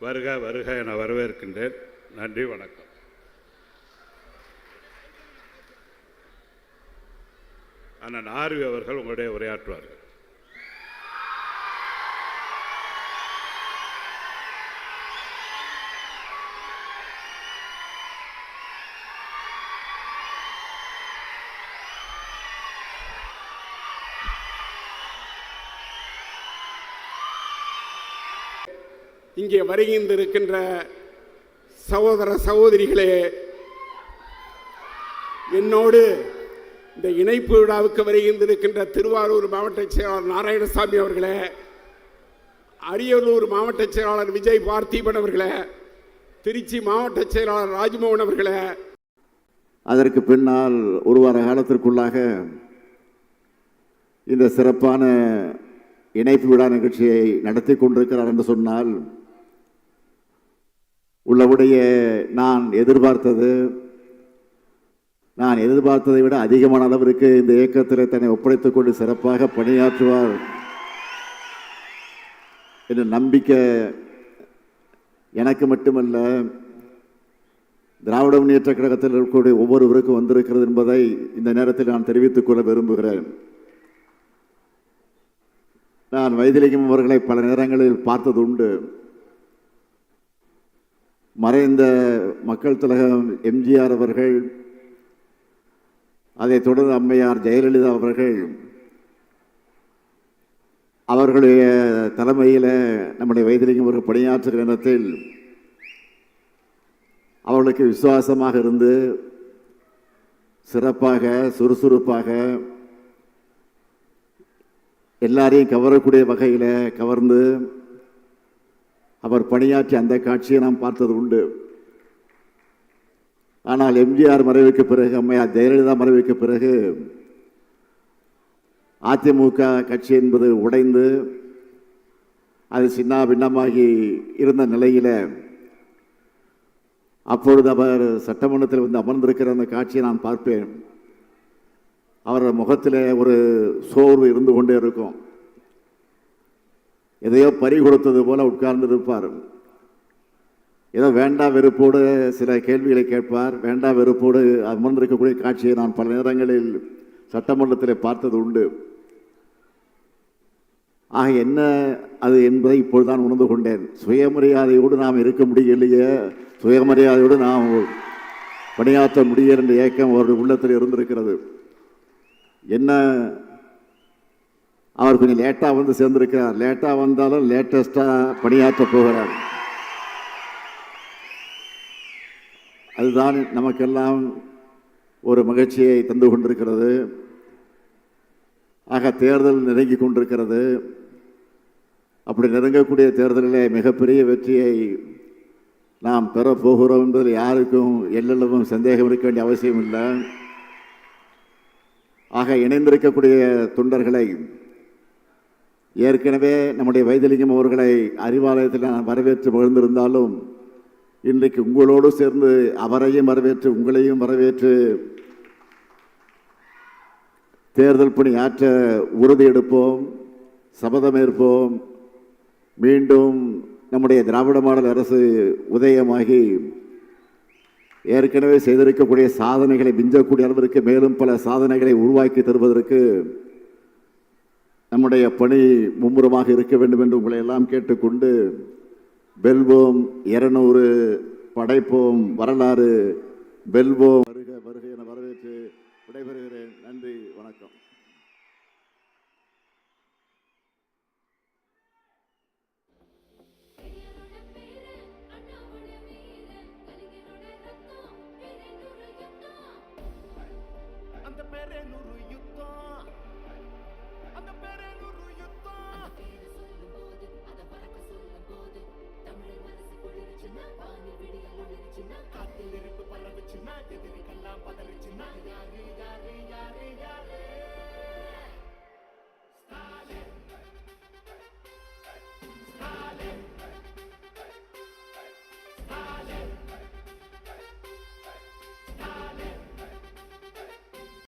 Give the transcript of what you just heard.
வருக வருக என வரவேற்கின்றேன். நன்றி வணக்கம். அண்ணன் ஆர்வி அவர்கள் உங்களுடைய உரையாற்றுவார்கள். இங்கே வருகின்றிருக்கின்ற சகோதர சகோதரிகளே என்னோடு இந்த இணைப்பு விழாவுக்கு வருகின்றிருக்கின்ற திருவாரூர் மாவட்ட செயலாளர் நாராயணசாமி அவர்களே அரியலூர் மாவட்ட செயலாளர் விஜய் பார்த்தீபன் அவர்களே திருச்சி மாவட்ட செயலாளர் ராஜ்மோகன் அவர்களே. அதற்கு பின்னால் ஒரு வார காலத்திற்குள்ளாக இந்த சிறப்பான இணைப்பு விழா நிகழ்ச்சியை நடத்தி கொண்டிருக்கிறார் என்று சொன்னால் உள்ளபடிய நான் எதிர்பார்த்தது நான் எதிர்பார்த்ததை விட அதிகமான அளவிற்கு இந்த இயக்கத்தில் தன்னை ஒப்படைத்துக் கொண்டு சிறப்பாக பணியாற்றுவார் என்ற நம்பிக்கை எனக்கு மட்டுமல்ல திராவிட முன்னேற்ற கழகத்தில் இருக்கக்கூடிய ஒவ்வொருவருக்கும் வந்திருக்கிறது என்பதை இந்த நேரத்தில் நான் தெரிவித்துக் கொள்ள விரும்புகிறேன். நான் வைத்திலிங்கம் அவர்களை பல நேரங்களில் பார்த்தது உண்டு மறைந்த மக்கள் திலகம் எம்ஜிஆர் அவர்கள் அதைத் தொடர்ந்து அம்மையார் ஜெயலலிதா அவர்கள் அவர்களுடைய தலைமையில் நம்முடைய வைத்திலிங்கம் அவர்கள் பணியாற்றுகிற நேரத்தில் அவர்களுக்கு விசுவாசமாக இருந்து சிறப்பாக சுறுசுறுப்பாக எல்லாரையும் கவரக்கூடிய வகையில் கவர்ந்து அவர் பணியாற்றி அந்த காட்சியை நாம் பார்த்தது உண்டு. ஆனால் எம்ஜிஆர் மறைவுக்கு பிறகு அம்மையார் ஜெயலலிதா மறைவுக்கு பிறகு அதிமுக கட்சி என்பது உடைந்து அது சின்ன பின்னமாகி இருந்த நிலையில் அப்பொழுது அவர் சட்டமன்றத்தில் வந்து அமர்ந்திருக்கிற அந்த காட்சியை நான் பார்ப்பேன். அவர் முகத்தில் ஒரு சோர்வு இருந்து கொண்டே இருக்கும். எதையோ பறி கொடுத்தது போல உட்கார்ந்து இருப்பார் ஏதோ வேண்டா வெறுப்போடு சில கேள்விகளை கேட்பார். வேண்டா வெறுப்போடு அமர்ந்திருக்கக்கூடிய காட்சியை நான் பல நேரங்களில் சட்டமன்றத்தில் பார்த்தது உண்டு. ஆக என்ன அது என்பதை இப்பொழுதுதான் உணர்ந்து கொண்டேன். சுயமரியாதையோடு நாம் இருக்க முடியலையே. சுயமரியாதையோடு நாம் பணியாற்ற முடியல என்ற ஏக்கம் அவருடைய உள்ளத்தில் இருந்திருக்கிறது. என்ன அவர் கொஞ்சம் லேட்டாக வந்து சேர்ந்துருக்கிறார். லேட்டாக வந்தாலும் லேட்டஸ்ட்டாக பணியாற்ற போகிறார். அதுதான் நமக்கெல்லாம் ஒரு மகிழ்ச்சியை தந்து கொண்டிருக்கிறது. ஆக தேர்தல் நெருங்கி கொண்டிருக்கிறது. அப்படி நெருங்கக்கூடிய தேர்தலிலே மிகப்பெரிய வெற்றியை நாம் பெறப்போகிறோம் என்பதில் யாருக்கும் எல்லளவும் சந்தேகம் இருக்க வேண்டிய அவசியம் இல்லை ஆக இணைந்திருக்கக்கூடிய தொண்டர்களை ஏற்கனவே நம்முடைய வைத்திலிங்கம் அவர்களை அறிவாலயத்தில் நான் வரவேற்று மகிழ்ந்திருந்தாலும் இன்றைக்கு உங்களோடு சேர்ந்து அவரையும் வரவேற்று உங்களையும் வரவேற்று தேர்தல் பணி ஆற்ற உறுதி எடுப்போம் சபதமேற்போம் மீண்டும் நம்முடைய திராவிட மாடல் அரசு உதயமாகி ஏற்கனவே செய்திருக்கக்கூடிய சாதனைகளை மிஞ்சக்கூடிய அளவிற்கு மேலும் பல சாதனைகளை உருவாக்கி தருவதற்கு நம்முடைய பணி மும்முரமாக இருக்க வேண்டும் என்று உங்களை எல்லாம் கேட்டுக்கொண்டு வெல்வோம் இருநூறு படைப்போம் வரலாறு வெல்வோம்.